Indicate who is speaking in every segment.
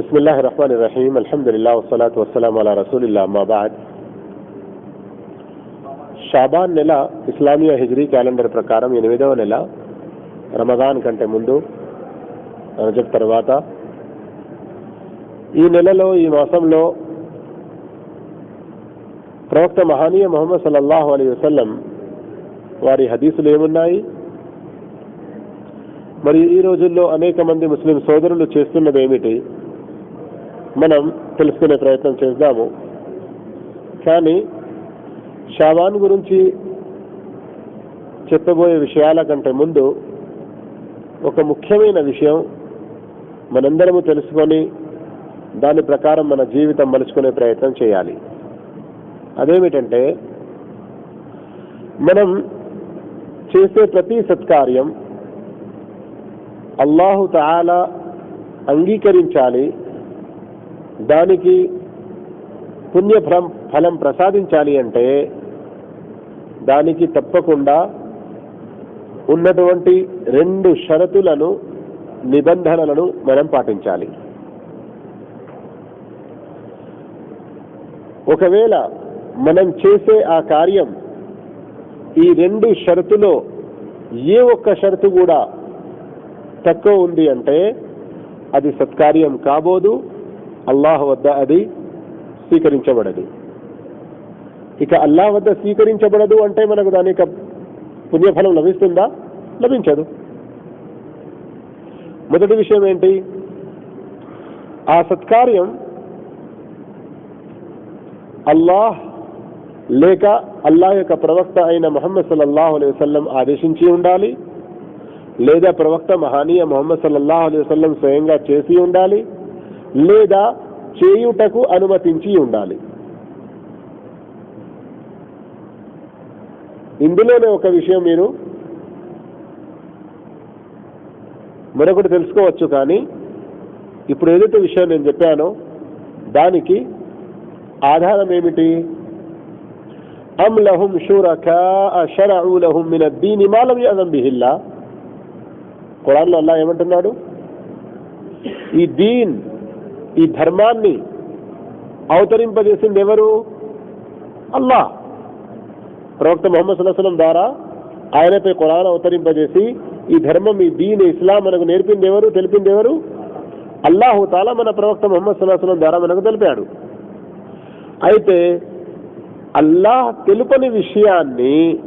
Speaker 1: بسم الله الرحمن الرحيم الحمد لله والصلاة والسلام على رسول الله أما بعد Shaban నెల Islamia Hijri calendar ప్రకారం ఎనిమిదవ నెల రమదాన్ కంటే ముందు రజబ్ తర్వాత ఈ నెలలో ఈ మాసంలో ప్రవక్త మహానీయ మొహమ్మద్ సల్లల్లాహు అలీ వసల్లం వారి హదీసులు ఏమున్నాయి మరి ఈ రోజుల్లో అనేక మంది ముస్లిం సోదరులు చేస్తున్నది ఏమిటి మనం తెలుసుకునే ప్రయత్నం చేద్దాము. కానీ షాబాన్ గురించి చెప్పబోయే విషయాల కంటే ముందు ఒక ముఖ్యమైన విషయం మనందరము తెలుసుకొని దాని ప్రకారం మన జీవితం మలుచుకునే ప్రయత్నం చేయాలి. అదేమిటంటే మనం చేసే ప్రతి సత్కార్యం అల్లాహు తాలా అంగీకరించాలి దానికి పుణ్యఫలం ఫలం ప్రసాదించాలి అంటే దానికి తప్పకుండా ఉన్నటువంటి రెండు షరతులను నిబంధనలను మనం పాటించాలి. ఒకవేళ మనం చేసే ఆ కార్యం ఈ రెండు షరతులో ఏ ఒక్క షరతు కూడా తక్కువ ఉంది అంటే అది సత్కార్యం కాబోదు అల్లాహ్ వద్ద అది స్వీకరించబడదు. ఇక అల్లాహ్ వద్ద స్వీకరించబడదు అంటే మనకు దాని యొక్క పుణ్యఫలం లభిస్తుందా? లభించదు. మొదటి విషయం ఏంటి? ఆ సత్కార్యం అల్లాహ్ లేక అల్లాహ్ యొక్క ప్రవక్త అయిన మొహమ్మద్ సల్లల్లాహు అలైహి వసల్లం ఆదేశించి ఉండాలి. లేదా ప్రవక్త మహానీయ మొహమ్మద్ సల్లల్లాహు అలైహి వసల్లం స్వయంగా చేసి ఉండాలి. లేదా చేయుటకు అనుమతించి ఉండాలి. ఇందులోనే ఒక విషయం మీరు మరొకటి తెలుసుకోవచ్చు కానీ ఇప్పుడు ఏదైతే విషయం నేను చెప్పానో దానికి ఆధారం ఏమిటి? అమ్ లహుం షురకా షరఉ లహుం మిన దీని మాలం యాదం బిహిల్లా. ఖురాన్లో అల్లా ఏమంటున్నాడు? ఈ దీన్ ఈ ధర్మాన్ని అవతరింపజేసింది ఎవరు అల్లా ప్రవక్త మొహమ్మద్ సుల్లాహం ద్వారా ఆయనపై కురాన్ అవతరింపజేసి ఈ ధర్మం ఈ దీన్ ఇస్లాం మనకు నేర్పింది ఎవరు తెలిపింది ఎవరు అల్లాహుతాలా మన ప్రవక్త మొహమ్మద్ సుల్లాహం ద్వారా మనకు తెలిపాడు. అయితే అల్లాహ్ తెలుపని విషయాన్ని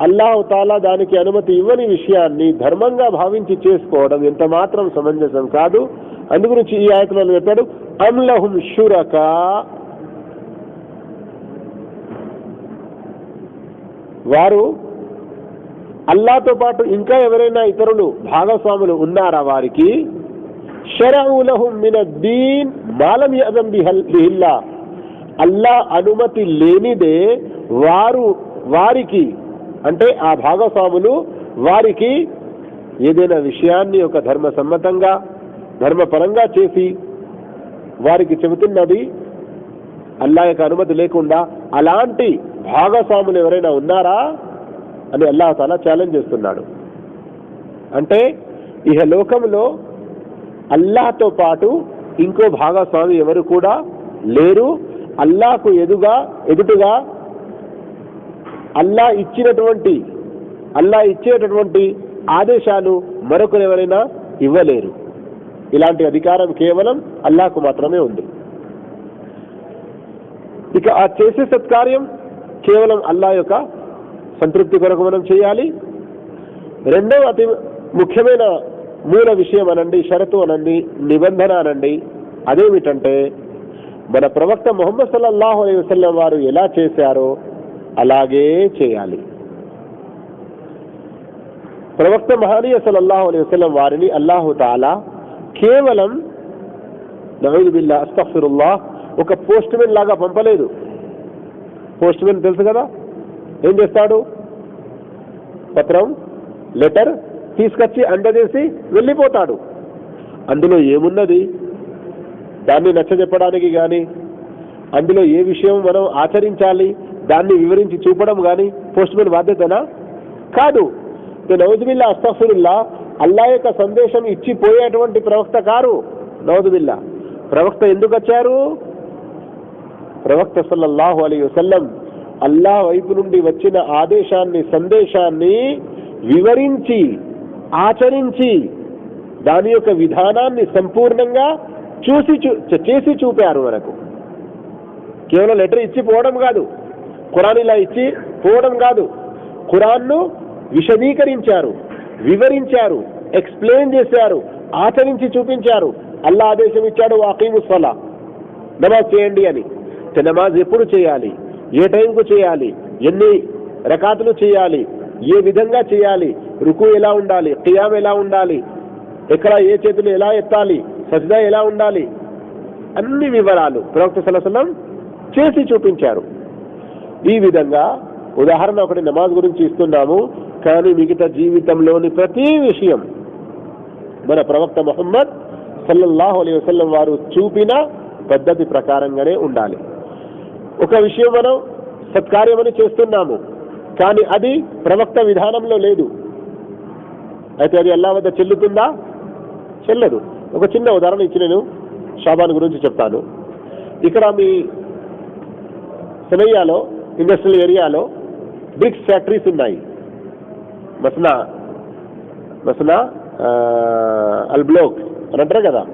Speaker 1: అల్లాహు తాలా దానికి అనుమతి ఇవ్వని విషయాన్ని ధర్మంగా భావించి చేసుకోవడం ఎంత మాత్రం సమంజసం కాదు. అందుగురించి ఈ ఆయతలో చెప్పాడు అమ్లహుం షురక. వారు అల్లాతో పాటు ఇంకా ఎవరైనా ఇతరులు భాగస్వాములు ఉన్నారా వారికి? షరవులహుం మిన దీన్ మాలం యదం బిహిల్లా. అల్లా అనుమతి లేనిదే వారు వారికి అంటే ఆ భాగస్వాములు వారికి ఏదైనా విషయాన్ని ఒక ధర్మ సమ్మతంగా ధర్మపరంగా చేసి వారికి చెబుతున్నది అల్లా యొక్క అనుమతి లేకుండా అలాంటి భాగస్వాములు ఎవరైనా ఉన్నారా అని అల్లాహ్ తాలా ఛాలెంజ్ చేస్తున్నాడు. అంటే ఇహ లోకంలో అల్లాహ్తో పాటు ఇంకో భాగస్వామి ఎవరు కూడా లేరు. అల్లాకు ఎదుగా ఎదుటుగా అల్లా ఇచ్చినటువంటి అల్లా ఇచ్చేటటువంటి ఆదేశాలు మరొకరు ఎవరైనా ఇవ్వలేరు. ఇలాంటి అధికారం కేవలం అల్లాకు మాత్రమే ఉంది. ఇక ఆ చేసే సత్కార్యం కేవలం అల్లా యొక్క సంతృప్తి కొరకు మనం చేయాలి. రెండవ అతి ముఖ్యమైన మూల విషయం అనండి షరతు అనండి నిబంధన అనండి. అదేమిటంటే మన ప్రవక్త మొహమ్మద్ సల్లల్లాహు అలైహి వసల్లం వారు ఎలా చేశారో అలాగే చేయాలి. ప్రవక్త మహానీయ సల్లల్లాహు అలైహి వసలం వారిని అల్లాహుతాలా కేవలం నవీద్ బిల్లా అస్తఫిరుల్లా ఒక పోస్ట్ మెన్ లాగా పంపలేదు. పోస్ట్ మెన్ తెలుసు కదా? ఏం చేస్తాడు? పత్రం లెటర్ తీసుకొచ్చి అండజేసి వెళ్ళిపోతాడు. అందులో ఏమున్నది? దాన్ని నచ్చజెప్పడానికి కానీ అందులో ఏ విషయం మనం ఆచరించాలి? దాన్ని వివరించి చూపడం కానీ పోస్ట్ మ్యాన్ బాధ్యతనా? కాదు. నౌజుబిల్లా అస్తఫుల్లా అల్లా యొక్క సందేశం ఇచ్చిపోయేటువంటి ప్రవక్త కారు? నౌజుబిల్లా. ప్రవక్త ఎందుకు వచ్చారు? ప్రవక్త సల్లల్లాహు అలీ వసల్లం అల్లా వైపు నుండి వచ్చిన ఆదేశాన్ని సందేశాన్ని వివరించి ఆచరించి దాని యొక్క విధానాన్ని సంపూర్ణంగా చూసి చూ చేసి చూపారు మనకు. కేవలం లెటర్ ఇచ్చి పోవడం కాదు. ఖురాన్ ఇలా ఇచ్చి పోవడం కాదు. ఖురాన్ను విశదీకరించారు వివరించారు ఎక్స్ప్లెయిన్ చేశారు ఆచరించి చూపించారు. అల్లా ఆదేశం ఇచ్చాడు వాకీము నమాజ్ చేయండి అని. నమాజ్ ఎప్పుడు చేయాలి? ఏ టైంకు చేయాలి? ఎన్ని రకాతులు చేయాలి? ఏ విధంగా చేయాలి? రుకు ఎలా ఉండాలి? ఖియాం ఎలా ఉండాలి? ఎక్కడ ఏ చేతులు ఎలా ఎత్తాలి? సజ్జా ఎలా ఉండాలి? అన్ని వివరాలు ప్రవక్త సలసలం చేసి చూపించారు. ఈ విధంగా ఉదాహరణ ఒకటి నమాజ్ గురించి ఇస్తున్నాము కానీ మిగతా జీవితంలోని ప్రతి విషయం మన ప్రవక్త మొహమ్మద్ సల్లల్లాహు అలీ వసల్లం వారు చూపిన పద్ధతి ప్రకారంగానే ఉండాలి. ఒక విషయం మనం సత్కార్యమని చేస్తున్నాము కానీ అది ప్రవక్త విధానంలో లేదు. అయితే అది అల్లా వద్ద చెల్లుతుందా? చెల్లదు. ఒక చిన్న ఉదాహరణ ఇచ్చి నేను షాబాన్ గురించి చెప్తాను. ఇక్కడ మీ సెనయ్యాలో ఇండస్ట్రియల్ ఏరియాలో బ్రిక్స్ ఫ్యాక్టరీస్ ఉన్నాయి. మసనా మసనా అల్బ్లోక్ అని అంటారు కదా?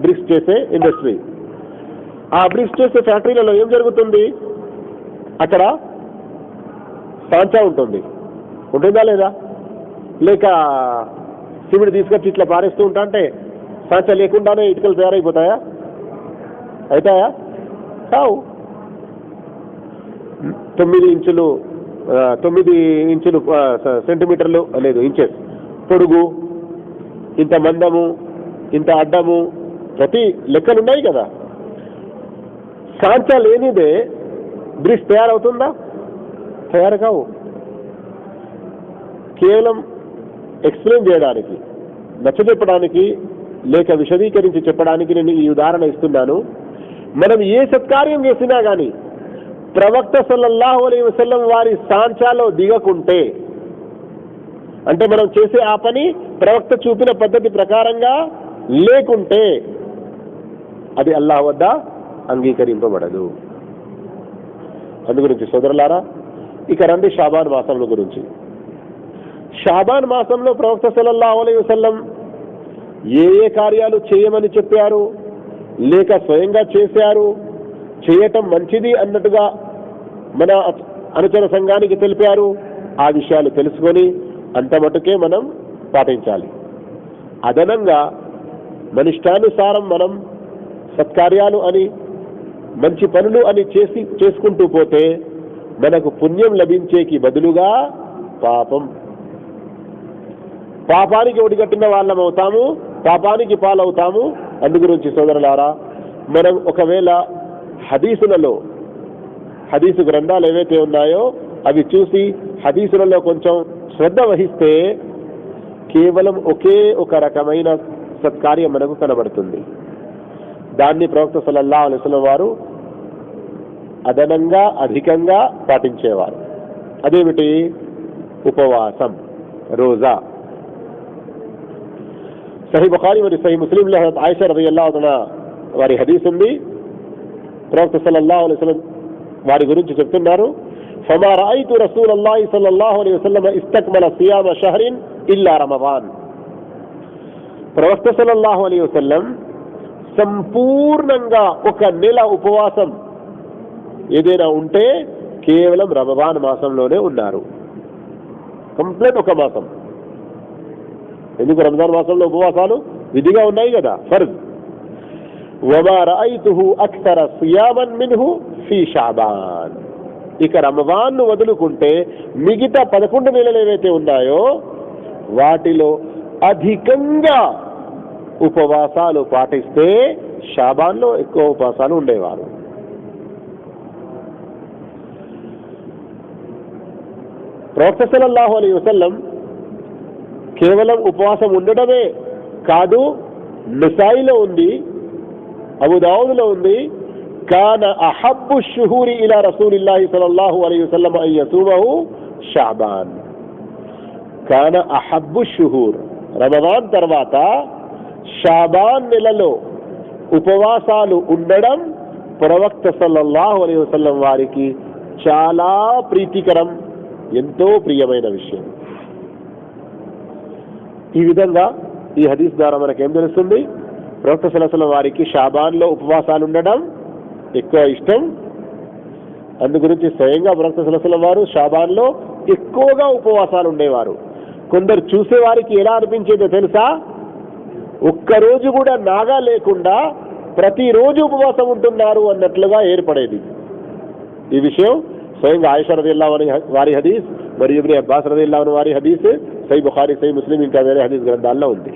Speaker 1: బ్రిక్స్ చేసే ఇండస్ట్రీ ఆ బ్రిక్స్ చేసే ఫ్యాక్టరీలలో ఏం జరుగుతుంది? అక్కడ సాంచా ఉంటుంది. ఉంటుందా లేదా? లేక సిమెంట్ తీసుకొచ్చి ఇట్లా పారేస్తూ ఉంటా అంటే సాంచా లేకుండానే ఇటుకలు తయారైపోతాయా? అవుతాయా కావు. తొమ్మిది ఇంచులు తొమ్మిది ఇంచులు సెంటీమీటర్లు లేదు ఇంచెస్. పొడుగు ఇంత మందము ఇంత అడ్డము ప్రతి లెక్కలు ఉన్నాయి కదా. సాంచా లేనిదే బ్రిడ్జ్ తయారవుతుందా? తయారు కావు. కేవలం ఎక్స్ప్లెయిన్ చేయడానికి నచ్చజెప్పడానికి లేక విశదీకరించి చెప్పడానికి నేను ఈ ఉదాహరణ ఇస్తున్నాను. మనం ఏ సత్కార్యం చేసినా కానీ ప్రవక్త సల్లల్లాహు అలీ వసల్లం వారి సాంచాలో దిగకుంటే అంటే మనం చేసే ఆ పని ప్రవక్త చూపిన పద్ధతి ప్రకారంగా లేకుంటే అది అల్లాహ్ వద్ద అంగీకరింపబడదు. అందు గురించి సోదరులారా ఇక రండి షాబాన్ మాసంల గురించి. షాబాన్ మాసంలో ప్రవక్త సల్లల్లాహు అలైహి వసల్లం ఏ ఏ కార్యాలు చేయమని చెప్పారు? లేక స్వయంగా చేశారు? చేయటం మంచిది అన్నట్టుగా మన అనుచర సంఘానికి తెలిపారు. ఆ విషయాలు తెలుసుకొని అంత మటుకే మనం పాటించాలి. అదనంగా మన ఇష్టానుసారం మనం సత్కార్యాలు అని మంచి పనులు అని చేసి చేసుకుంటూ పోతే మనకు పుణ్యం లభించేకి బదులుగా పాపం. పాపానికి ఒడిగట్టిన వాళ్ళం అవుతాము పాపానికి పాలవుతాము. అందు గురించి సోదరులారా మనం ఒకవేళ హదీసులలో హదీసు గ్రంథాలు ఏవైతే ఉన్నాయో అవి చూసి హదీసులలో కొంచెం శ్రద్ధ వహిస్తే కేవలం ఒకే ఒక రకమైన సత్కార్యం మనకు కనబడుతుంది. దాన్ని ప్రవక్త సలల్లా అలైస్లం వారు అదనంగా అధికంగా పాటించేవారు. అదేమిటి? ఉపవాసం రోజా. సహీ బుఖారి మరియు సహీ ముస్లింల ఆయిషా రవి అల్లా వారి హదీస్ ఉంది. ప్రవక్త సలల్లా అలైహి వారి గురించి చెప్తున్నారు. ఫమా రాయితు రసూల్ అల్లాహి సల్లల్లాహు అలైహి వసల్లం ఇస్తక్మల సియామ షహరిన్ ఇల్లా రమదాన్. ప్రవక్త సల్లల్లాహు అలైహి వసల్లం సంపూర్ణంగా ఒక నెల ఉపవాసం ఏదైనా ఉంటే కేవలం రమవాన్ మాసంలోనే ఉన్నారు. కంప్లీట్ ఒక మాసం. ఎందుకు రంజాన్ మాసంలో ఉపవాసాలు? విధిగా ఉన్నాయి కదా ఫర్జ్. వమా రఐతుహు అక్తర సుయామన్ మిన్హు ఫీ షాబాన్. ఇక రమదాన్ను వదులుకుంటే మిగతా పదకొండు నెలలు ఏవైతే ఉన్నాయో వాటిలో అధికంగా ఉపవాసాలు పాటిస్తే షాబాన్లో ఎక్కువ ఉపవాసాలు ఉండేవారు. ప్రవక్త సల్లల్లాహు అలీ వసల్లం కేవలం ఉపవాసం ఉండడమే కాదు నిసాయిలో ఉంది అబుదావుదులో ఉంది కాన అహబ్బు షుహూరి ఇలా రసూలిల్లాహి సలల్లాహు అలైహి వసల్లం అన్ షాబాన్. కాన అహబ్బు షుహూర్. రమదాన్ తర్వాత షాబాన్ నెలలో ఉపవాసాలు ఉండడం ప్రవక్త సల్లల్లాహు అలైహి వసల్లం వారికి చాలా ప్రీతికరం ఎంతో ప్రియమైన విషయం. ఈ విధంగా ఈ హదీస్ ద్వారా మనకేం తెలుస్తుంది? ప్రవక్త సలసల వారికి షాబాన్లో ఉపవాసాలు ఉండడం ఎక్కువ ఇష్టం. అందు గురించి స్వయంగా ప్రవక్త సలసల వారు షాబాన్లో ఎక్కువగా ఉపవాసాలు ఉండేవారు కొందరు చూసేవారికి ఎలా అనిపించేదో తెలుసా? ఒక్కరోజు కూడా నాగా లేకుండా ప్రతిరోజు ఉపవాసం ఉంటున్నారు అన్నట్లుగా ఏర్పడేది. ఈ విషయం స్వయంగా ఆయిషా రదిల్లా వారి హదీస్ మరియు అబ్బాస్ రదిల్లా వారి హదీస్ సై బుఖారి సై ముస్లిం ఇంకా వేరే హదీస్ గ్రంథాల్లో ఉంది.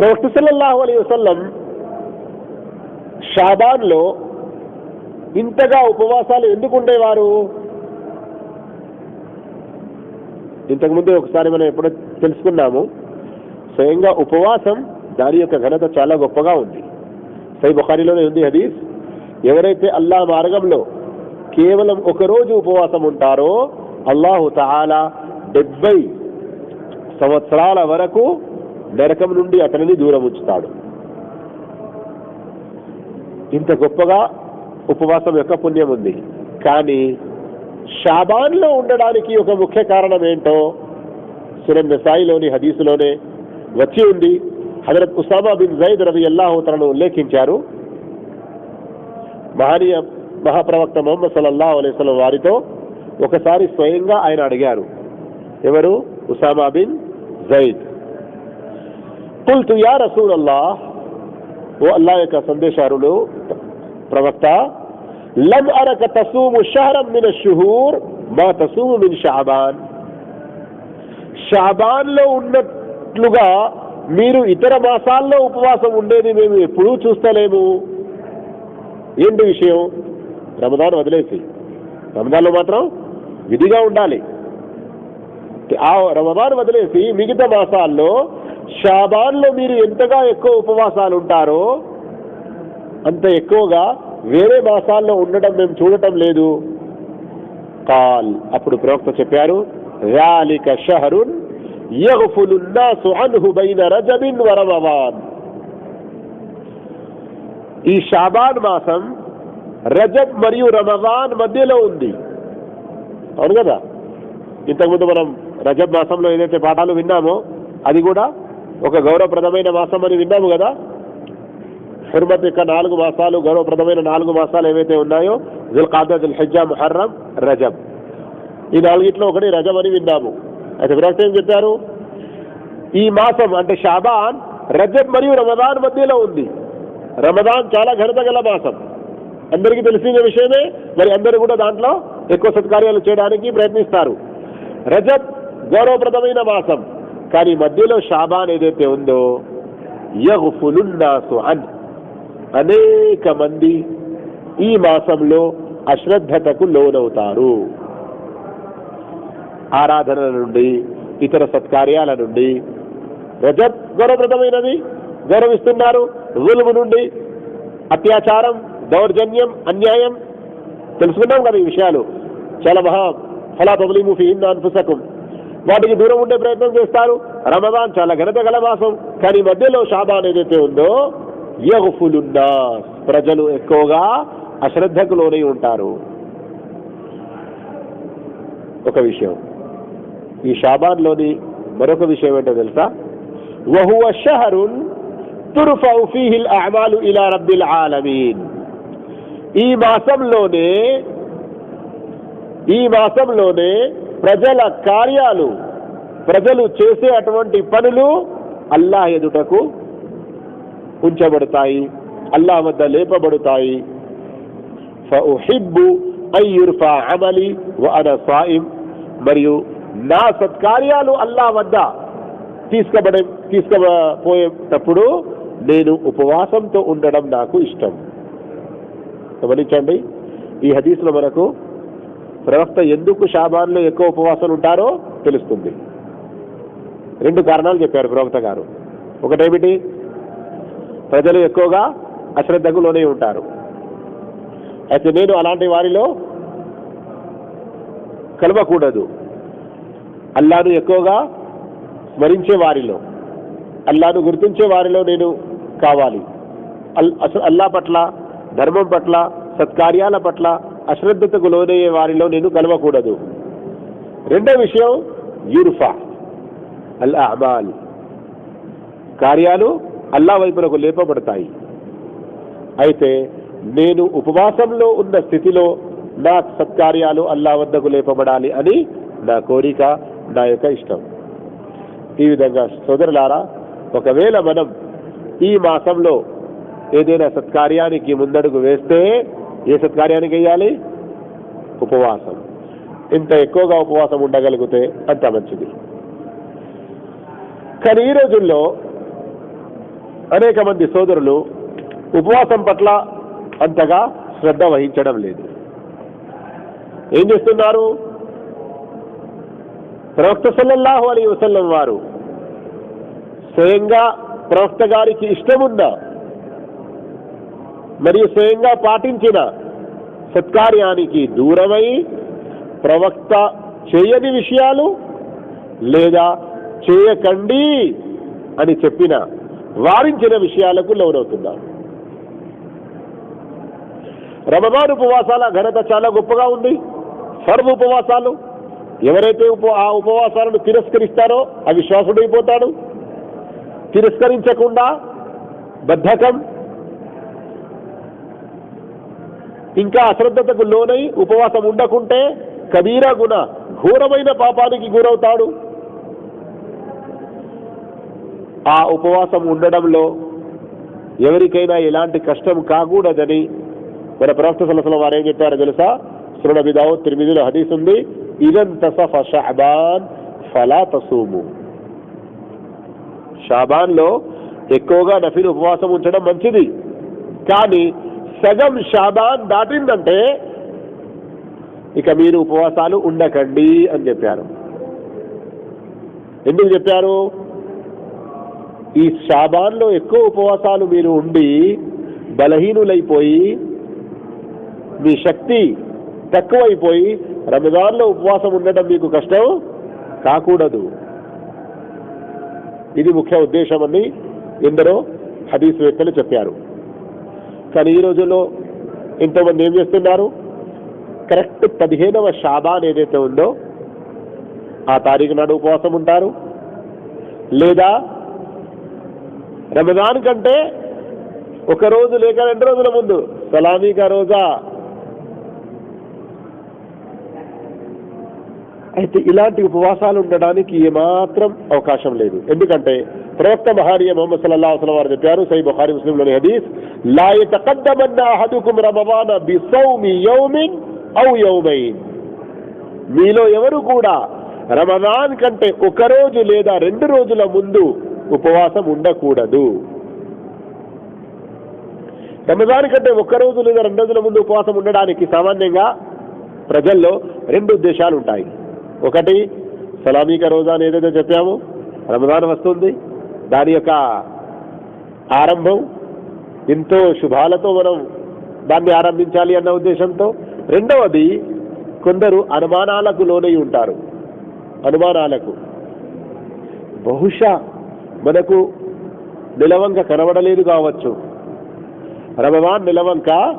Speaker 1: ప్రవక్త సల్లల్లాహు అలీ వసల్లం షాబాన్లో ఇంతగా ఉపవాసాలు ఎందుకు ఉండేవారు? ఇంతకుముందు ఒకసారి మనం ఎప్పుడో తెలుసుకున్నాము. స్వయంగా ఉపవాసం దాని యొక్క ఘనత చాలా గొప్పగా ఉంది. సై బుఖారిలోనే ఉంది హదీస్. ఎవరైతే అల్లా మార్గంలో కేవలం ఒక రోజు ఉపవాసం ఉంటారో అల్లాహు తహాలా డెబ్బై సంవత్సరాల వరకు నరకం నుండి అతనిని దూరం ఉంచుతాడు ఇంత గొప్పగా ఉపవాసం యొక్క పుణ్యం ఉంది కానీ షాబాన్లో ఉండడానికి ఒక ముఖ్య కారణం ఏంటో సురన్ సాయిలోని హదీసులోనే వచ్చి ఉంది. హజరత్ ఉసామా బిన్ జైద్ రవి అల్లాహోతలను ఉల్లేఖించారు. మహనీయ మహాప్రవక్త మొహమ్మద్ సల్లల్లాహు అలైస్లం వారితో ఒకసారి స్వయంగా ఆయన అడిగారు. ఎవరు? ఉసామా బిన్ జైద్. కుల్తు యా రసూల్ అల్లా ఓ అల్లా యొక్క సందేశారులు ప్రవక్త లం అరక తసూము షహరం మిన షుహూర్ మా తసూము మిన్ షాబాన్. షాబాన్లో ఉన్నట్లుగా మీరు ఇతర మాసాల్లో ఉపవాసం ఉండేది మేము ఎప్పుడూ చూస్తలేము. ఏంటి విషయం? రమదాన్ వదిలేసి. రమదాన్లో మాత్రం విధిగా ఉండాలి. ఆ రమదాన్ వదిలేసి మిగతా మాసాల్లో షాబాన్లో మీరు ఎంతగా ఎక్కువ ఉపవాసాలు ఉంటారో అంత ఎక్కువగా వేరే మాసాల్లో ఉండటం మేము చూడటం లేదు. కాల్ అప్పుడు ప్రవక్త చెప్పారు రాలిక షహరున్ ఈ షాబాన్ మాసం రజబ్ మరియు రమవాన్ మధ్యలో ఉంది. అవును కదా? ఇంతకుముందు మనం రజబ్ మాసంలో ఏదైతే పాఠాలు విన్నామో అది కూడా ఒక గౌరవప్రదమైన మాసం అని విన్నాము కదా? హుర్మత్ యొక్క నాలుగు మాసాలు గౌరవప్రదమైన నాలుగు మాసాలు ఏవైతే ఉన్నాయో జుల్ ఖాదా జుల్ హజ్జా ముహర్రం రజబ్. ఈ నాలుగిట్లో ఒకటి రజబ్ అని విన్నాము. అయితే విరాట్ ఏం చెప్పారు? ఈ మాసం అంటే షాబాన్ రజబ్ మరియు రమదాన్ మధ్యలో ఉంది. రమదాన్ చాలా ఘనత గల మాసం. అందరికీ తెలిసిన విషయమే మరి అందరూ కూడా దాంట్లో ఎక్కువ సత్కార్యాలు చేయడానికి ప్రయత్నిస్తారు. రజబ్ గౌరవప్రదమైన మాసం. కానీ మధ్యలో షాబాన్ ఏదైతే ఉందో యహుఫులున్నాసు అన్. అనేక మంది ఈ మాసంలో అశ్రద్ధతకు లోనవుతారు. ఆరాధనల నుండి ఇతర సత్కార్యాల నుండి రజత్ గౌరవప్రదమైనది గౌరవిస్తున్నారు. రులుము నుండి అత్యాచారం దౌర్జన్యం అన్యాయం. తెలుసుకున్నాం కదా ఈ విషయాలు. చాలా మహా ఫలా తొలిము ఫీ అన్ఫుసకం. వాటికి దూరం ఉండే ప్రయత్నం చేస్తారు. రమదాన్ చాలా ఘనత గల మాసం. కానీ మధ్యలో షాబాన్ ఏదైతే ఉందో యహుఫులున్నా ప్రజలు ఎక్కువగా అశ్రద్ధకు లోనై ఉంటారు. ఒక విషయం. ఈ షాబాన్లోని మరొక విషయం ఏంటో తెలుసా? వహువ షహరున్ తుర్ఫౌ ఫీహి అమాలు ఇలా రబ్బిల్ ఆలమీన్. ఈ మాసంలోనే ఈ మాసంలోనే ప్రజల కార్యాలు ప్రజలు చేసే అటువంటి పనులు అల్లా ఎదుటకు ఉంచబడతాయి అల్లాహ్ వద్ద లేపబడతాయి. ఫఉహిబ్బు అన్ అమలి సాయిం. మరియు నా సత్కార్యాలు అల్లాహ్ వద్ద తీసుకబడే తీసుకపోయేటప్పుడు నేను ఉపవాసంతో ఉండడం నాకు ఇష్టం. గమనించండి ఈ హదీస్లో మనకు ప్రవక్త ఎందుకు షాబాన్లో ఎక్కువ ఉపవాసాలు ఉంటారో తెలుస్తుంది. రెండు కారణాలు చెప్పారు ప్రవక్త గారు. ఒకటేమిటి? ప్రజలు ఎక్కువగా అశ్రద్ధకు లోనే ఉంటారు. అయితే నేను అలాంటి వారిలో కలవకూడదు. అల్లాను ఎక్కువగా స్మరించే వారిలో అల్లాను గుర్తించే వారిలో నేను కావాలి. అల్ అసలు అల్లా పట్ల ధర్మం పట్ల సత్కార్యాల పట్ల అశ్రద్ధతకు లోనయ్యే వారిలో నేను కలవకూడదు. రెండో విషయం యూర్ఫా అల్ అమాల్ కార్యాలు అల్లా వైపునకు లేపబడతాయి. అయితే నేను ఉపవాసంలో ఉన్న స్థితిలో నా సత్కార్యాలు అల్లా వద్దకు లేపబడాలి అని నా కోరిక నా యొక్క ఇష్టం. ఈ విధంగా సోదరులారా ఒకవేళ మనం ఈ మాసంలో ఏదైనా సత్కార్యానికి ముందడుగు వేస్తే ఏ సత్కార్యానికి వేయాలి ఉపవాసం. ఇంత ఎక్కువగా ఉపవాసం ఉండగలిగితే అంత మంచిది. కానీ ఈ రోజుల్లో అనేక మంది సోదరులు ఉపవాసం పట్ల అంతగా శ్రద్ధ వహించడం లేదు. ఏం చేస్తున్నారు? ప్రవక్త సల్లల్లాహు అలీ వసల్లం వారు స్వయంగా ప్రవక్త గారికి ఇష్టమున్న మరియు స్వయంగా పాటించిన సత్కార్యానికి దూరమై ప్రవక్త చేయని విషయాలు లేదా చేయకండి అని చెప్పిన వారించిన విషయాలకు లోనవుతున్నారు రమదాన్ ఉపవాసాల ఘనత చాలా గొప్పగా ఉంది. సర్వ ఉపవాసాలు ఎవరైతే ఉప ఆ ఉపవాసాలను తిరస్కరిస్తారో అవిశ్వాసుడైపోతాడు. తిరస్కరించకుండా బద్ధకం ఇంకా అశ్రద్ధతకు లోనై ఉపవాసం ఉండకుంటే కబీరా గుణ ఘోరమైన పాపానికి గురవుతాడు. ఆ ఉపవాసం ఉండడంలో ఎవరికైనా ఎలాంటి కష్టం కాకూడదని మన ప్రవక్త సలసల వారు ఏం చెప్పారో తెలుసా? సురణ బిదావు తిరిమిదిలో హదీస్ ఉంది ఇదన్ తసఫ ఫలా తసూము. షాబాన్లో ఎక్కువగా నఫీల్ ఉపవాసం ఉంచడం మంచిది. కానీ సగం షాబాన్ దాటిందంటే ఇక మీరు ఉపవాసాలు ఉండకండి అని చెప్పారు. ఎందుకు చెప్పారు? ఈ షాబాన్లో ఎక్కువ ఉపవాసాలు మీరు ఉండి బలహీనులైపోయి మీ శక్తి తక్కువైపోయి రమజాన్లో ఉపవాసం ఉండటం మీకు కష్టం కాకూడదు. ఇది ముఖ్య ఉద్దేశం అని ఎందరో హదీస్ వేత్తలు చెప్పారు. కానీ ఈ రోజుల్లో ఇంతమంది ఏం చేస్తున్నారు? కరెక్ట్ పదిహేనవ షాబాన్ ఏదైతే ఉందో ఆ తారీఖు నాడు ఉపవాసం ఉంటారు. లేదా రమదాన్ కంటే ఒక రోజు లేక రెండు రోజుల ముందు సలామీకా రోజా అయితే ఇలాంటి ఉపవాసాలు ఉండడానికి ఏమాత్రం అవకాశం లేదు. ఎందుకంటే ప్రవక్త మహానీయ మొహమ్మద్ సల్లా అసలం వారు చెప్పారు సై బుఖారి ముస్లింలోని హదీస్ లా యతకద్దమన్న అహదుకుం రమదాన బిసౌమి యౌమిన్ ఔ యౌమైన్ మీలో ఎవరు కూడా రమదాన్ కంటే ఒక రోజు లేదా రెండు రోజుల ముందు ఉపవాసం ఉండకూడదు. రమదాన్ కంటే ఒక్క రోజు లేదా రెండు రోజుల ముందు ఉపవాసం ఉండడానికి సామాన్యంగా ప్రజల్లో రెండు ఉద్దేశాలు ఉంటాయి ఒకటి సలామీక రోజా అని ఏదైతే చెప్పామో రమదాన్ వస్తుంది. దాని యొక్క ఆరంభం ఎంతో శుభాలతో మనం దాన్ని ఆరంభించాలి అన్న ఉద్దేశంతో. రెండవది కొందరు అనుమానాలకు లోనై ఉంటారు. అనుమానాలకు. బహుశా మనకు నిలవంక కనబడలేదు కావచ్చు. రమదాన్ నిలవంక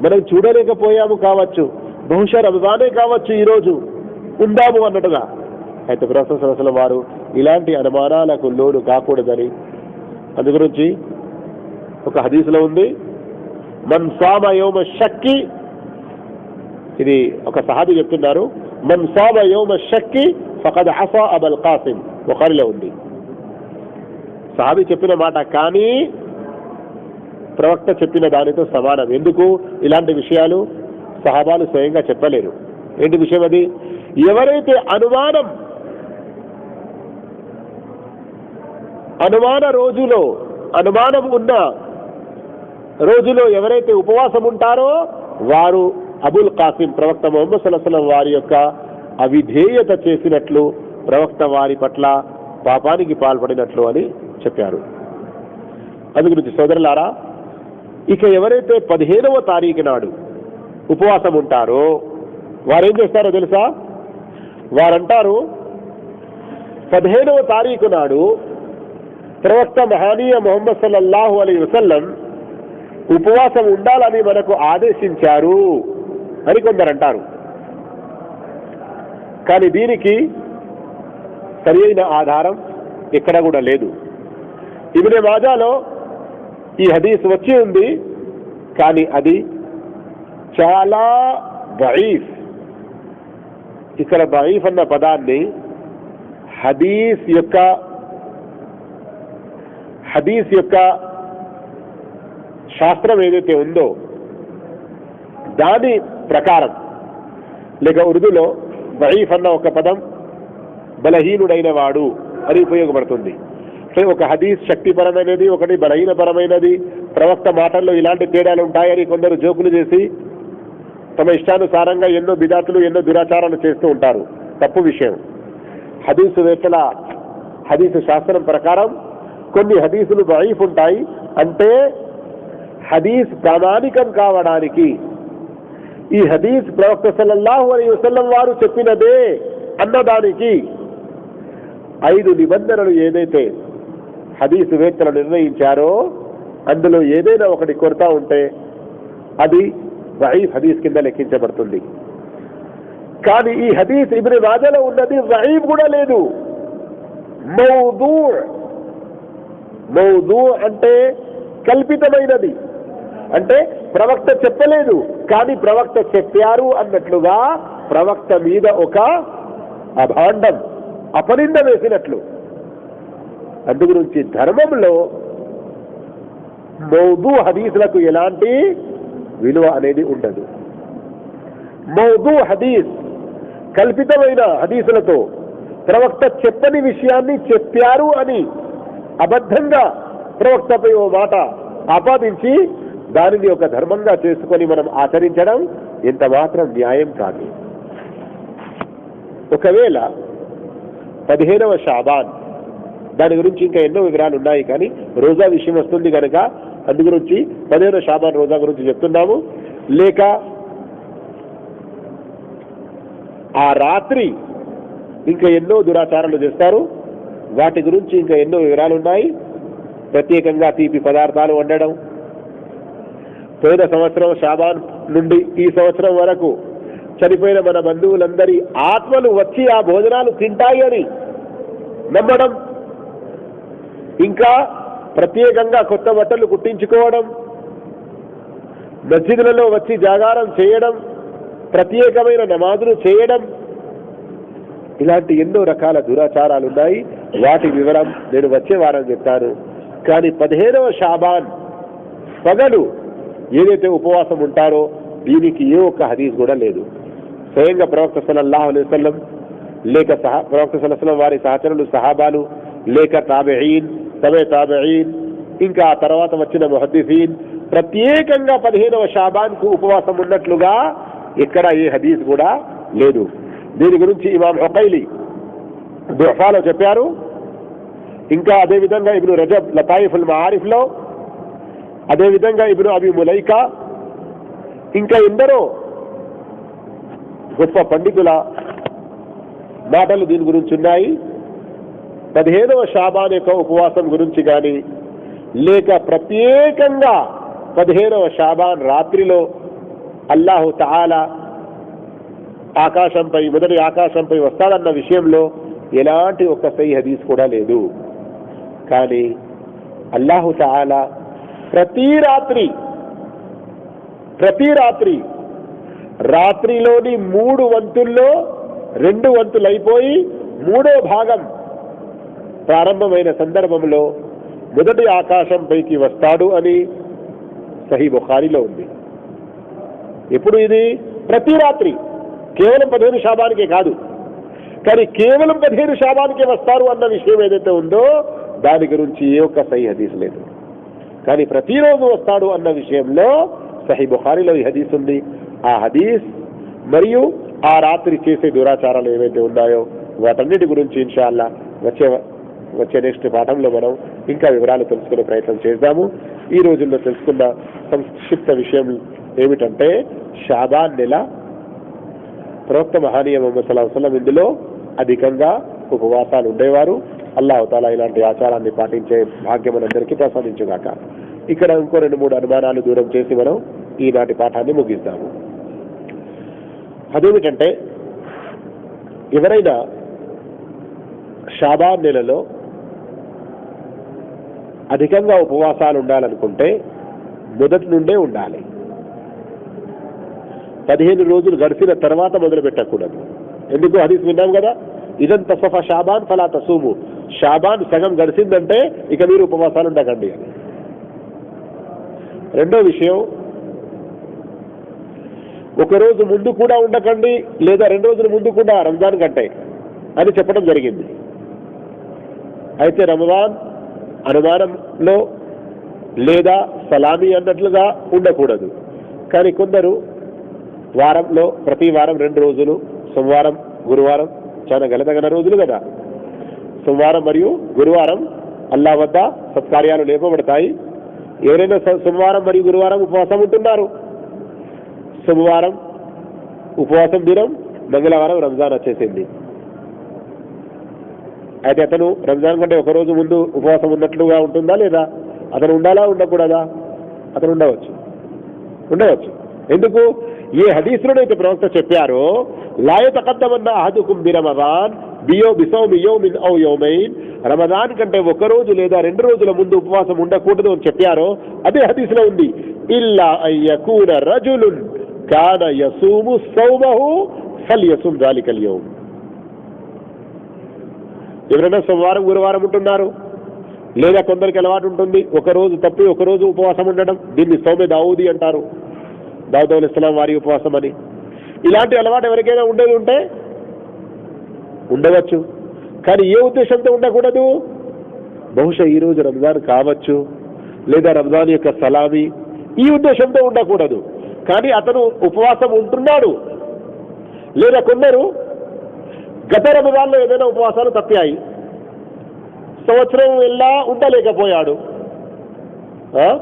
Speaker 1: మనం చూడలేకపోయాము కావచ్చు. బహుశా రమదానే కావచ్చు ఈరోజు. ఉందాము అన్నట్టుగా. అయితే ప్రస్తుత సరస్సుల వారు ఇలాంటి అనుమానాలకు లోను కాకూడదని అందు గురించి ఒక హదీసులో ఉంది. మన్ సామ యోమ షక్కి ఇది ఒక సహాబి చెప్తున్నారు. మన్ సామ యోమ షక్కి ఫకద్ హసా అబల్ కాసిం ఒకరిలో ఉంది. సహాబి చెప్పిన మాట కానీ ప్రవక్త చెప్పిన దానితో సమానం. ఎందుకు? ఇలాంటి విషయాలు సహాబాలు స్వయంగా చెప్పలేరు. ఏంటి విషయం అది? ఎవరైతే అనుమానం అనుమాన రోజులో అనుమానం ఉన్న రోజులో ఎవరైతే ఉపవాసం ఉంటారో వారు అబుల్ కాసిం ప్రవక్త మొహమ్మద్ సల్లాహం వారి యొక్క అవిధేయత చేసినట్లు ప్రవక్త వారి పట్ల పాపానికి పాల్పడినట్లు అని చెప్పారు. అందుగురించి సోదరులారా ఇక ఎవరైతే పదిహేనవ తారీఖు నాడు ఉపవాసం ఉంటారో వారు ఏం చేస్తారో తెలుసా? వారంటారు పదిహేనవ తారీఖు నాడు ప్రవక్త మహానీయ మొహమ్మద్ సల్లల్లాహు అలీ వసల్లం ఉపవాసం ఉండాలని మనకు ఆదేశించారు అని కొందరు అంటారు కానీ దీనికి సరి అయిన ఆధారం ఎక్కడ కూడా లేదు. ఇవిడే మాజాలో ఈ హదీస్ వచ్చి ఉంది కానీ అది చాలా బయీఫ్ ఇక్కడ దయీఫ్ అన్న పదాన్ని హదీస్ యొక్క హదీస్ యొక్క శాస్త్రం ఏదైతే ఉందో దాని ప్రకారం. లేక ఉర్దూలో దయీఫ్ అన్న ఒక పదం బలహీనుడైన వాడు అని ఉపయోగపడుతుంది. అంటే ఒక హదీస్ శక్తిపరమైనది ఒకటి బలహీనపరమైనది ప్రవక్త మాటల్లో ఇలాంటి తేడాలు ఉంటాయని కొందరు జోకులు చేసి తమ ఇష్టానుసారంగా ఎన్నో బిదాతులు ఎన్నో దురాచారాలు చేస్తూ ఉంటారు. తప్పు విషయం. హదీసు వేత్తల హదీసు శాస్త్రం ప్రకారం కొన్ని హదీసులు వైఫ్ ఉంటాయి. అంటే హదీస్ ప్రామాణికం కావడానికి ఈ హదీస్ ప్రవక్త సల్లల్లాహు అలీ వసల్లం వారు చెప్పినదే అన్నదానికి ఐదు నిబంధనలు ఏదైతే హదీసు వేత్తలు నిర్ణయించారో అందులో ఏదైనా ఒకటి కొరత ఉంటే అది వహీఫ్ హదీస్ కింద లెక్కించబడుతుంది కానీ ఈ హదీస్ ఇబ్రి రాజాలో ఉన్నది వహీఫ్ కూడా లేదు మౌదూ మౌదూ అంటే కల్పితమైనది అంటే ప్రవక్త చెప్పలేదు కానీ ప్రవక్త చెప్పారు అన్నట్లుగా ప్రవక్త మీద ఒక అభాండం అపనింద వేసినట్లు అందు గురించి ధర్మంలో మౌదు హదీసులకు ఎలాంటి విలువ అనేది ఉండదు. మౌదు హదీస్ కల్పితమైన హదీసులతో ప్రవక్త చెప్పని విషయాన్ని చెప్పారు అని అబద్ధంగా ప్రవక్తపై ఓ మాట ఆపాదించి దానిని ఒక ధర్మంగా చేసుకొని మనం ఆచరించడం ఇంత మాత్రం న్యాయం కాదు. ఒకవేళ పదిహేనవ షాబాన్ దాని గురించి ఇంకా ఎన్నో వివరాలు ఉన్నాయి కానీ రోజా విషయం వస్తుంది కనుక అందు గురించి పదిహేను షాబాన్ రోజా గురించి చెప్తున్నాము. లేక ఆ రాత్రి ఇంకా ఎన్నో దురాచారాలు చేస్తారు. వాటి గురించి ఇంకా ఎన్నో వివరాలు ఉన్నాయి ప్రత్యేకంగా తీపి పదార్థాలు వండడం. పోయిన సంవత్సరం షాబాన్ నుండి ఈ సంవత్సరం వరకు చనిపోయిన మన బంధువులందరి ఆత్మలు వచ్చి ఆ భోజనాలు తింటాయి అని నమ్మడం. ఇంకా ప్రత్యేకంగా కొత్త బట్టలు కుట్టించుకోవడం మస్జిదులలో వచ్చి జాగారం చేయడం ప్రత్యేకమైన నమాజులు చేయడం ఇలాంటి ఎన్నో రకాల దురాచారాలు ఉన్నాయి వాటి వివరం నేను వచ్చే వారం చెప్తాను. కానీ పదిహేనవ షాబాన్ పగలు ఏదైతే ఉపవాసం ఉంటారో దీనికి ఏ ఒక్క హదీస్ కూడా లేదు. స్వయంగా ప్రవక్త సల్లల్లాహు అలైవల్లం లేక సహా ప్రవక్త సలహం వారి సహచరులు సహాబాలు లేక తాబెయిన్ తబే తాబయీన్ ఇంకా ఆ తర్వాత వచ్చిన ముహద్దీసీన్ ప్రత్యేకంగా పదిహేనవ షాబాన్కు ఉపవాసం ఉన్నట్లుగా ఇక్కడ ఏ హదీస్ కూడా లేదు. దీని గురించి ఇమాం హొకైలి దుఫాలో చెప్పారు. ఇంకా అదేవిధంగా ఇప్పుడు రజబ్ లతాయిఫుల్ మహారిఫ్లో అదేవిధంగా ఇప్పుడు అవి ములైకా ఇంకా ఎందరో గొప్ప పండితుల మాటలు దీని గురించి ఉన్నాయి. పదిహేనవ షాబాన్ యొక్క ఉపవాసం గురించి కానీ లేక ప్రత్యేకంగా పదిహేనవ షాబాన్ రాత్రిలో అల్లాహు తాలా ఆకాశంపై మొదటి ఆకాశంపై వస్తాడన్న విషయంలో ఎలాంటి ఒక్క సై హదీస్ కూడా లేదు. కానీ అల్లాహు తాలా ప్రతి రాత్రి ప్రతి రాత్రి రాత్రిలోని మూడు వంతుల్లో రెండు వంతులైపోయి మూడో భాగం ప్రారంభమైన సందర్భంలో మొదటి ఆకాశం పైకి వస్తాడు అని సహీ బుఖారిలో ఉంది. ఎప్పుడు ఇది? ప్రతి రాత్రి. కేవలం పదిహేను శాబానికే కాదు. కానీ కేవలం పదిహేను శాబానికే వస్తారు అన్న విషయం ఏదైతే ఉందో దాని గురించి ఏ ఒక్క సహీ హదీస్ లేదు. కానీ ప్రతిరోజు వస్తాడు అన్న విషయంలో సహీ బుఖారిలో ఈ హదీస్ ఉంది. ఆ హదీస్ మరియు ఆ రాత్రి చేసే దురాచారాలు ఏవైతే ఉన్నాయో వాటన్నిటి గురించి ఇన్షాల్లా వచ్చే వచ్చే నెక్స్ట్ పాఠంలో మనం ఇంకా వివరాలు తెలుసుకునే ప్రయత్నం చేద్దాము. ఈ రోజుల్లో తెలుసుకున్న సంక్షిప్త విషయం ఏమిటంటే షాబాన్ నెల. ప్రవక్త మహానీయ మొహమ్మద్ సల్లాహ్ ఇందులో అధికంగా ఉపవాసాలు ఉండేవారు. అల్లాహతాలా ఇలాంటి ఆచారాన్ని పాటించే భాగ్యం మనందరికీ ప్రసాదించుగాక. ఇక్కడ ఇంకో రెండు మూడు అనుమానాలు దూరం చేసి మనం ఈనాటి పాఠాన్ని ముగిస్తాము అదేమిటంటే ఎవరైనా షాబాన్ నెలలో అధికంగా ఉపవాసాలు ఉండాలనుకుంటే మొదటి నుండే ఉండాలి. పదిహేను రోజులు గడిచిన తర్వాత మొదలు పెట్టకూడదు ఎందుకు? హరీస్ విన్నాం కదా? ఇదంత సఫా షాబాన్ ఫలా తసూము. షాబాన్ సగం గడిచిందంటే ఇక మీరు ఉపవాసాలు ఉండకండి అని. రెండో విషయం ఒక రోజు ముందు కూడా ఉండకండి లేదా రెండు రోజుల ముందు కూడా రంజాన్ కంటే అని చెప్పడం జరిగింది. అయితే రమదాన్ అనుమానంలో లేదా సలామీ అన్నట్లుగా ఉండకూడదు. కానీ కొందరు వారంలో ప్రతి వారం రెండు రోజులు సోమవారం గురువారం చాలా గలతగల రోజులు కదా. సోమవారం మరియు గురువారం అల్లా వద్ద సత్కార్యాలు లేపబడతాయి. ఎవరైనా సోమవారం మరియు గురువారం ఉపవాసం ఉంటున్నారు? సోమవారం ఉపవాసం దినం మంగళవారం రంజాన్ వచ్చేసింది. అయితే అతను రంజాన్ కంటే ఒకరోజు ముందు ఉపవాసం ఉన్నట్లుగా ఉంటుందా లేదా? అతను ఉండాలా ఉండకూడదా? అతను ఉండవచ్చు. ఉండవచ్చు. ఎందుకు? ఏ హదీసులోనైతే ప్రవక్త చెప్పారో లాయ తకద్దమన్న అహదుకుం బి రమదాన్ బియో బిసౌ బియో మిన్ ఔ యోమైన్. రమదాన్ కంటే ఒక రోజు లేదా రెండు రోజుల ముందు ఉపవాసం ఉండకూడదు అని చెప్పారో అదే హదీసులో ఉంది. ఇల్లా అయ్యకూన రజులున్ కాన యసూము సౌమహు ఫల్ యసుమ్ జాలికల్ యోమ్. ఎవరైనా సోమవారం గురువారం ఉంటున్నారు. లేదా కొందరికి అలవాటు ఉంటుంది. ఒక రోజు తప్పి ఒకరోజు ఉపవాసం ఉండడం. దీన్ని సౌమ్య దావుది అంటారు. దావుదౌల్ ఇస్లాం వారి ఉపవాసం అని. ఇలాంటి అలవాటు ఎవరికైనా ఉండేది ఉంటే? ఉండవచ్చు. కానీ ఏ ఉద్దేశంతో ఉండకూడదు? బహుశా ఈ రోజు రంజాన్ కావచ్చు. లేదా రంజాన్ యొక్క సలామి. ఈ ఉద్దేశంతో ఉండకూడదు. కానీ అతను ఉపవాసం ఉంటున్నాడు. లేదా కొందరు గత రంజాన్లో ఏదైనా ఉపవాసాలు తప్పాయి. సంవత్సరం వెళ్ళా ఉండలేకపోయాడు. ఆ?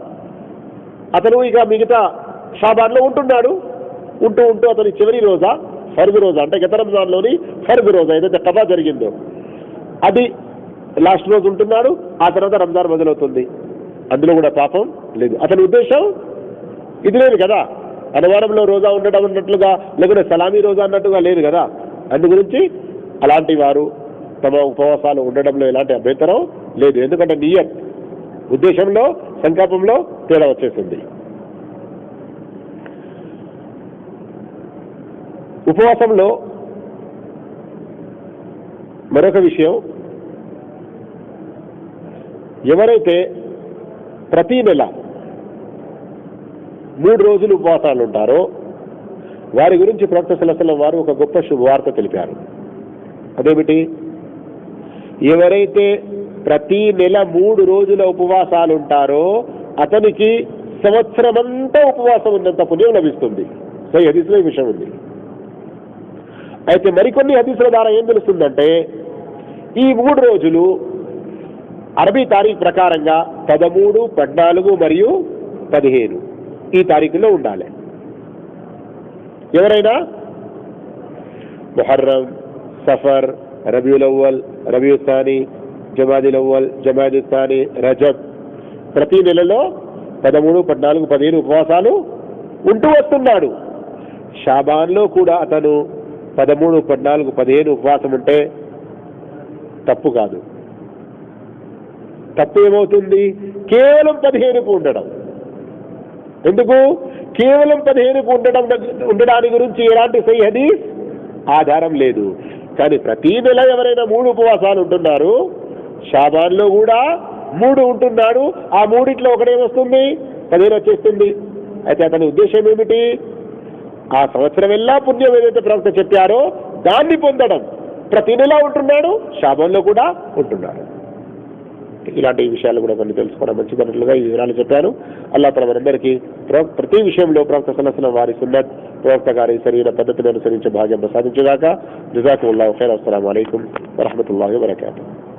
Speaker 1: అతను ఇక మిగతా షాబాన్లో ఉంటున్నాడు. ఉంటూ ఉంటూ అతని చివరి రోజా ఫర్గు రోజా అంటే గత రంజాన్లోని ఫర్గు రోజా ఏదైతే కథ జరిగిందో అది లాస్ట్ రోజు ఉంటున్నాడు ఆ తర్వాత రంజాన్ మొదలవుతుంది. అందులో కూడా పాపం లేదు. అతని ఉద్దేశం ఇది లేదు కదా. అనుమానంలో రోజా ఉండడం అన్నట్లుగా లేకుంటే సలామీ రోజా అన్నట్టుగా లేదు కదా. అందు గురించి అలాంటి వారు తమ ఉపవాసాలు ఉండడంలో ఎలాంటి అభ్యంతరం లేదు. ఎందుకంటే నియత్ ఉద్దేశంలో సంకల్పంలో తేడా వచ్చేసింది. ఉపవాసంలో మరొక విషయం ఎవరైతే ప్రతి నెల మూడు రోజులు ఉపవాసాలు ఉంటారో వారి గురించి ప్రవక్త సలసల వారు ఒక గొప్ప శుభవార్త తెలిపారు. అదేమిటి? ఎవరైతే ప్రతి నెల మూడు రోజుల ఉపవాసాలు ఉంటారో అతనికి సంవత్సరమంతా ఉపవాసం ఉన్నంత పుణ్యం లభిస్తుంది. సో హదీసులో ఈ విషయం ఉంది. అయితే మరికొన్ని హదీసుల ద్వారా ఏం తెలుస్తుందంటే ఈ మూడు రోజులు అరబీ తారీఖు ప్రకారంగా పదమూడు పద్నాలుగు మరియు పదిహేను ఈ తారీఖులో ఉండాలి. ఎవరైనా? మొహర్రం సఫర్ రబీల్ అవ్వల్ రబీ స్థాని జమాదిల్ అవ్వల్ జమాది స్థాని రజబ్. ప్రతి నెలలో పదమూడు పద్నాలుగు పదిహేను ఉపవాసాలు ఉంటూ వస్తున్నాడు. షాబాన్లో కూడా అతను పదమూడు పద్నాలుగు పదిహేను ఉపవాసం ఉంటే తప్పు కాదు. తప్పు ఏమవుతుంది? కేవలం పదిహేనుకు ఉండడం. ఎందుకు? కేవలం పదిహేనుకు ఉండడం ఉండడానికి గురించి ఎలాంటి సై హదీస్? ఆధారం లేదు. కానీ ప్రతి నెల ఎవరైనా మూడు ఉపవాసాలు ఉంటున్నారు షాబాన్లో కూడా మూడు ఉంటున్నాడు. ఆ మూడిట్లో ఒకటేమొస్తుంది పదిహేను వచ్చేస్తుంది. అయితే అతని ఉద్దేశం ఏమిటి? ఆ సంవత్సరం ఎలా పుణ్యం ఏదైతే ప్రవక్త చెప్పారో దాన్ని పొందడం. ప్రతి నెల ఉంటున్నాడు శాపంలో కూడా ఉంటున్నాడు. ఇలాంటి విషయాలు కూడా కొన్ని తెలుసుకోవడం మంచిదన్నట్లుగా ఈ వివరాలు చెప్పారు. అల్లా తల మనందరికీ ప్రతి విషయంలో ప్రవక్త సలసన వారి సున్నత్ ప్రవక్త గారి శరీర పద్ధతిని అనుసరించే భాగ్యం ప్రసాదించేదాకా నిజాకుల్లా ఖైర్ అస్సలం అయికం వరహమతుల్లాహి వరకాతు